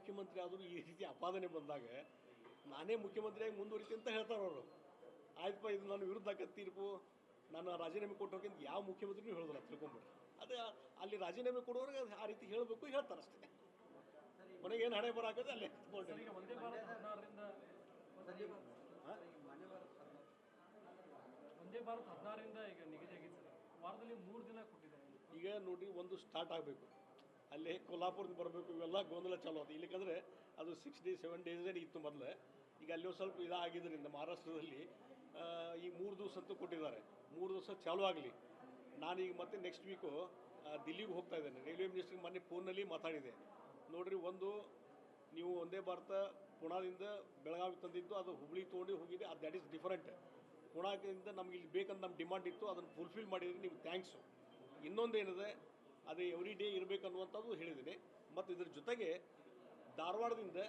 ಮುಖ್ಯಮಂತ್ರಿ ಆದರೂ ಈ ರೀತಿ ಅಪಾದನೆ ಬಂದಾಗ ನಾನೇ ಮುಖ್ಯಮಂತ್ರಿಯಾಗಿ ಮುಂದುವರಿತೀನಿ ಅಂತ ಹೇಳ್ತಾರೆ ಅವರು. ಆಯ್ತಪ್ಪ ಇದು ನನ್ನ ವಿರುದ್ಧ ಆಕತ್ ತೀರ್ಪು. ನಾನು ರಾಜೀನಾಮೆ ಕೊಟ್ಟೋಕಿಂತ ಅಂತ ಯಾವ ಮುಖ್ಯಮಂತ್ರಿನೂ ಹೇಳೋದಿಲ್ಲ ತಿಳ್ಕೊಂಬಿಡ್ರಿ. ಅದು ಅಲ್ಲಿ ರಾಜೀನಾಮೆ ಕೊಡೋರಿಗೆ ಆ ರೀತಿ ಹೇಳಬೇಕು ಹೇಳ್ತಾರೆ ಅಷ್ಟೇ. ಮನೆಗೆ ಏನು ಹಣೆ ಬರಾಕದೆ ಅಲ್ಲೇ ಒಂದೇ ಭಾರತ ಹದಿನಾರರಿಂದ ಈಗ ನಿಗದಿಯಾಗಿದೆ ಸರ್ ವಾರದಲ್ಲಿ ಮೂರು ದಿನ ಕೊಟ್ಟಿದ್ದಾರೆ. ಈಗ ನೋಡ್ರಿ ಒಂದು ಸ್ಟಾರ್ಟ್ ಆಗಬೇಕು. ಅಲ್ಲೇ ಕೊಲ್ಲಾಪುರದಿಂದ ಬರಬೇಕು, ಇವೆಲ್ಲ ಗೊಂದಲ ಚಾಲು ಅದು. ಇಲ್ಲಿಕಂದ್ರೆ ಅದು ಸಿಕ್ಸ್ ಡೇಸ್ ಸೆವೆನ್ ಡೇಸೇ ಇತ್ತು ಮೊದಲು. ಈಗ ಅಲ್ಲಿ ಸ್ವಲ್ಪ ಇದಾಗಿದ್ದರಿಂದ ಮಹಾರಾಷ್ಟ್ರದಲ್ಲಿ ಈ ಮೂರು ದಿವಸ ಅಂತೂ ಕೊಟ್ಟಿದ್ದಾರೆ. ಮೂರು ದಿವಸ ಚಾಲು ಆಗಲಿ. ನಾನೀಗ ಮತ್ತೆ ನೆಕ್ಸ್ಟ್ ವೀಕು ದಿಲ್ಲಿಗೆ ಹೋಗ್ತಾ ಇದ್ದೇನೆ. ರೈಲ್ವೆ ಮಿನಿಸ್ಟ್ರಿಗೆ ಮೊನ್ನೆ ಫೋನಲ್ಲಿ ಮಾತಾಡಿದೆ. ನೋಡ್ರಿ, ಒಂದು ನೀವು ಒಂದೇ ಭಾರತ, ಪುಣಾದಿಂದ ಬೆಳಗಾವಿ ತಂದಿದ್ದು, ಅದು ಹುಬ್ಳಿ ತೊಗೊಂಡು ಹೋಗಿದೆ, ಅದು ದ್ಯಾಟ್ ಈಸ್ ಡಿಫರೆಂಟ್ ಪುಣಾದಿಂದ ನಮ್ಗೆ ಇಲ್ಲಿ ಬೇಕಂತ ನಮ್ಮ ಡಿಮಾಂಡ್ ಇತ್ತು, ಅದನ್ನು ಫುಲ್ಫಿಲ್ ಮಾಡಿದ್ರೆ ನಿಮ್ಗೆ ಥ್ಯಾಂಕ್ಸು ಇನ್ನೊಂದೇನಿದೆ ಅದು ಎವ್ರಿ ಡೇ ಇರಬೇಕನ್ನುವಂಥದ್ದು ಹೇಳಿದ್ದೀನಿ. ಮತ್ತು ಇದ್ರ ಜೊತೆಗೆ ಧಾರವಾಡದಿಂದ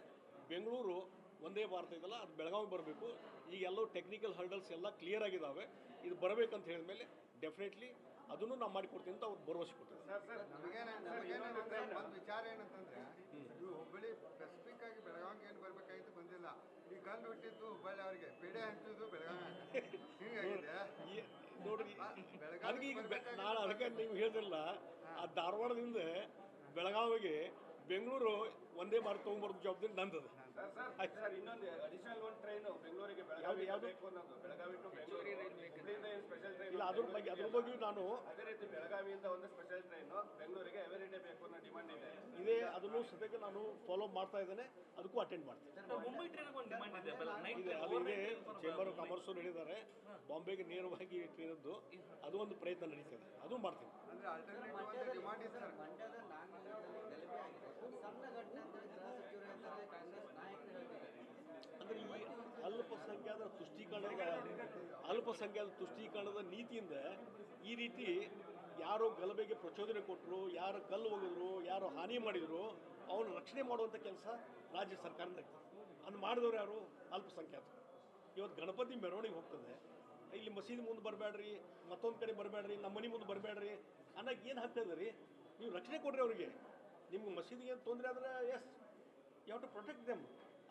ಬೆಂಗಳೂರು ಒಂದೇ ಭಾರತ ಇದಲ್ಲ ಅದು ಬೆಳಗಾವಿ ಬರಬೇಕು. ಈಗ ಎಲ್ಲೋ ಟೆಕ್ನಿಕಲ್ ಹರ್ಡಲ್ಸ್ ಎಲ್ಲ ಕ್ಲಿಯರ್ ಆಗಿದ್ದಾವೆ ಇದು ಬರಬೇಕಂತ ಹೇಳಿದ್ಮೇಲೆ ಡೆಫಿನೆಟ್ಲಿ ಅದನ್ನು ನಾವು ಮಾಡಿಕೊಡ್ತೀನಿ ಅಂತ ಅವ್ರು ಭರವಸೆ ಕೊಟ್ಟಿದ್ದಾರೆ. ಸರ್ ನಮಗೇನಂದ್ರೆ ಒಂದು ವಿಚಾರ ಏನಂತಂದ್ರೆ ಇವು ಹುಬ್ಬಳ್ಳಿ ಸ್ಪೆಸಿಫಿಕ್ ಆಗಿ ಬೆಳಗಾವಿಗೆ ಏನು ಬರ್ಬೇಕಾಗಿತ್ತು ಬಂದಿಲ್ಲ. ಈ ಗಂಡು ಹುಟ್ಟಿದ್ದು ಹುಬ್ಬಳ್ಳಿ ಅವರಿಗೆ ಪೇಡೆ ಹಂಚಿದ್ದು ಬೆಳಗಾವಿ. ಹಿಂಗಾಗಿದೆ. ಈ- ನೋಡ್ರಿ ಬೆಳಗಾವಿಗೆ ಅದಕ್ಕೆ ಈಗ ಬೆ- ಬರ್ಬೇಕಾಗಿತ್ತು ನಾನು ಅದಕ್ಕೆ ನೀವು ಹೇಳಿದ್ರಲ್ಲ ಆ ಧಾರವಾಡದಿಂದ ಬೆಳಗಾವಿಗೆ ಬೆಂಗಳೂರು ಒಂದೇ ಮಾರ್ಕ್ ತಗೊಂಡ್ಬರ್ದು ಜವಾಬ್ದಾರಿ ನಂದು ಆಯ್ತು. ಸರ್ ಇನ್ನೊಂದು ಅಡಿಷನಲ್ ಒಂದು ಟ್ರೈನ್ ಬೆಂಗಳೂರಿಗೆ ಯಾವ್ದು- ಬೆಳಗಾವಿ ಯಾವ್ದು? ಬೇಕು ಅನ್ನೋದು. ಬೆಳಗಾವಿ ಟು ಬೆಂಗಳೂರಿಗೆ ಹುಬ್ಳಿಯಿಂದ ಏನು ಸ್ಪೆಷಲ್ ಇಲ್ಲ ಅದ್ರ ಬಗ್ಗೆ ಅದ್ರ ಬಗ್ಗೆ ನಾನು ಅದೇ ರೀತಿ ಬೆಳಗಾವಿಯಿಂದ ಒಂದು ಸ್ಪೆಷಲ್ ಟ್ರೈನ್ ಬೆಂಗಳೂರಿಗೆ ಎವರಿ ಡೇ ಬೇಕು ಅನ್ನೋ ಡಿಮಾಂಡ್ ಇದೆ. ಇದೇ ಅದನ್ನು ಸದ್ಯಕ್ಕೆ ನಾನು ಫಾಲೋ ಮಾಡ್ತಾ ಇದ್ದೇನೆ. ಅದಕ್ಕೂ ಅಟೆಂಡ್ ಮಾಡ್ತೀನಿ ಮುಂಬೈ ಟ್ರೈನ್ ಒಂದು ಡಿಮಾಂಡ್ ಇದೆ ನೈಟ್ ಇದೆ ಅದು ಇದೆ ಚೇಂಬರ್ ಆಫ್ ಕಾಮರ್ಸ್ ಹೇಳಿದ್ದಾರೆ. ಬಾಂಬೆಗೆ ನೇರವಾಗಿ ಇಟ್ಟಿರೋದು. ಅದು ಒಂದು ಪ್ರಯತ್ನ ನಡೀತದೆ. ಅದು ಮಾಡ್ತೀನಿ. ಅಂದ್ರೆ ಈ ಅಲ್ಪಸಂಖ್ಯಾತರ ತುಷ್ಟೀಕರಣದ ಅಲ್ಪಸಂಖ್ಯಾತ ತುಷ್ಟೀಕರಣದ ನೀತಿಯಿಂದ ಈ ರೀತಿ ಯಾರು ಗಲಭೆಗೆ ಪ್ರಚೋದನೆ ಕೊಟ್ಟರು ಯಾರು ಕಲ್ಲು ಹೋಗಿದ್ರು ಯಾರು ಹಾನಿ ಮಾಡಿದ್ರು ಅವನು ರಕ್ಷಣೆ ಮಾಡುವಂಥ ಕೆಲಸ ರಾಜ್ಯ ಸರ್ಕಾರದ ಅದು ಮಾಡಿದವರು ಯಾರು? ಅಲ್ಪಸಂಖ್ಯಾತರು. ಇವತ್ತು ಗಣಪತಿ ಮೆರವಣಿಗೆ ಹೋಗ್ತದೆ. ಇಲ್ಲಿ ಮಸೀದಿ ಮುಂದೆ ಬರಬೇಡ್ರಿ, ಮತ್ತೊಂದು ಕಡೆ ಬರಬೇಡ್ರಿ, ನಮ್ಮ ಮನೆ ಮುಂದೆ ಬರಬೇಡ್ರಿ ಅನ್ನೋಕೆ ಏನು ಹಾಕ್ತದೆ ರೀ ನೀವು ರಕ್ಷಣೆ ಕೊಡ್ರಿ ಅವರಿಗೆ. ನಿಮ್ಗೆ ಮಸೀದಿಗೆ ಏನು ತೊಂದರೆ ಆದ್ರೆ yes you to protect them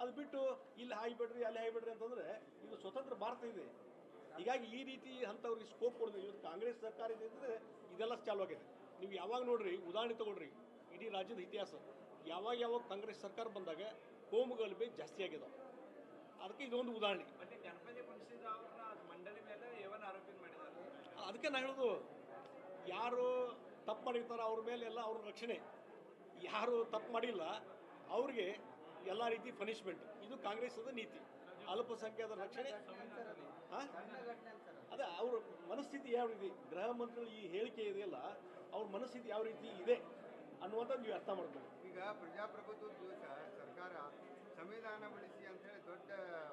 ಅದು ಬಿಟ್ಟು ಇಲ್ಲಿ ಹಾಯ್ಬೇಡ್ರಿ, ಅಲ್ಲಿ ಹಾಯ್ಬೇಡ್ರಿ ಅಂತಂದ್ರೆ ಇದು ಸ್ವತಂತ್ರ ಭಾರತ ಇದೆ. ಹೀಗಾಗಿ ಈ ರೀತಿ ಅಂಥವ್ರಿಗೆ ಸ್ಕೋಪ್ ಕೊಡೋದು ಇವತ್ತು ಕಾಂಗ್ರೆಸ್ ಸರ್ಕಾರ ಇದೆ ಅಂದರೆ ಇದೆಲ್ಲ ಚಾಲು ಆಗಿದೆ. ನೀವು ಯಾವಾಗ ನೋಡ್ರಿ, ಉದಾಹರಣೆ ತೊಗೊಳ್ರಿ. ಇಡೀ ರಾಜ್ಯದ ಇತಿಹಾಸ. ಯಾವಾಗ ಯಾವಾಗ ಕಾಂಗ್ರೆಸ್ ಸರ್ಕಾರ ಬಂದಾಗ ಕೋಮುಗಲ್ಬೆ ಜಾಸ್ತಿ ಆಗಿದಾವೆ. ಅದಕ್ಕೆ ಇದೊಂದು ಉದಾಹರಣೆ. ಮತ್ತೆ ಗಣಪತಿ ಕುಣಿಸಿದ ಅವ್ರನ್ನ ಮಂಡಳಿ ಮೇಲೆ ಏವನ್ ಆರೋಪಿ ಮಾಡಿದ್ದಾರೆ. ಅದಕ್ಕೆ ನಾನು ಹೇಳೋದು ಯಾರು ತಪ್ಪು ಮಾಡಿರ್ತಾರೋ ಅವ್ರ ಮೇಲೆ ಎಲ್ಲ ಅವ್ರ ರಕ್ಷಣೆ. ಯಾರು ತಪ್ಪು ಮಾಡಿಲ್ಲ ಅವ್ರಿಗೆ ಎಲ್ಲ ರೀತಿ ಪನಿಷ್ಮೆಂಟ್ ಇದು ಕಾಂಗ್ರೆಸ್ ನೀತಿ. ಅಲ್ಪಸಂಖ್ಯಾತರ ರಕ್ಷಣೆ. ಅದ ಅವ್ರ ಮನಸ್ಥಿತಿ ಯಾವ ರೀತಿ? ಗೃಹ ಮಂತ್ರಿಗಳ ಈ ಹೇಳಿಕೆ ಇದೆಯಲ್ಲ ಅವ್ರ ಮನಸ್ಥಿತಿ ಯಾವ ರೀತಿ ಇದೆ ಅನ್ನುವಂಥದ್ದು ನೀವು ಅರ್ಥ ಮಾಡ್ಕೊಳ್ಳಿ. ಈಗ ಪ್ರಜಾಪ್ರಭುತ್ವ ದಿವಸ ಸರ್ಕಾರ ಸಂವಿಧಾನ ಬಳಸಿ ದೊಡ್ಡ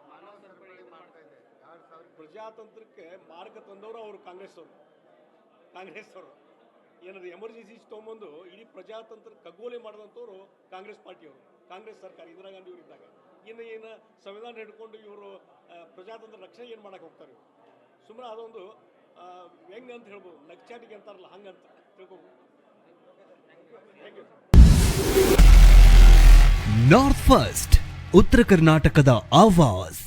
ಮಾನವ ಸರಪಳಿ ಮಾಡ್ತಾ ಇದೆ ಎರಡು ಸಾವಿರ ಪ್ರಜಾತಂತ್ರಕ್ಕೆ ಮಾರ್ಗ ತಂದವರು ಅವರು ಕಾಂಗ್ರೆಸ್ ಅವರು ಕಾಂಗ್ರೆಸ್ ಅವರು ಏನದು ಎಮರ್ಜೆನ್ಸಿ ತೊಗೊಂಬಂದು ಇಡೀ ಪ್ರಜಾತಂತ್ರ ಕಗ್ಗೋಲೆ ಮಾಡಿದಂಥವ್ರು ಕಾಂಗ್ರೆಸ್ ಪಾರ್ಟಿಯವರು. ಕಾಂಗ್ರೆಸ್ ಸರ್ಕಾರ ಇಂದಿರಾ ಗಾಂಧಿ ಅವರು ಇದ್ದಾಗ. ಇನ್ನು ಏನು ಸಂವಿಧಾನ ಹಿಡ್ಕೊಂಡು ಇವರು ಪ್ರಜಾತಂತ್ರ ರಕ್ಷಣೆ ಏನು ಮಾಡಕ್ಕೆ ಹೋಗ್ತಾರೆ ಇವರು? ಸುಮ್ಮನೆ ಅದೊಂದು ಹೆಂಗೆ ಅಂತ ಹೇಳ್ಬೋದು. ನಗ್ಚಾಟಿಗೆ ಅಂತಾರಲ್ಲ ಹಂಗಂತ ತಿಳ್ಕೊಬೋದು. ಥ್ಯಾಂಕ್ ಯು ನಾರ್ತ್ ಫಸ್ಟ್ ಉತ್ತರ ಕರ್ನಾಟಕದ ಆವಾಜ್.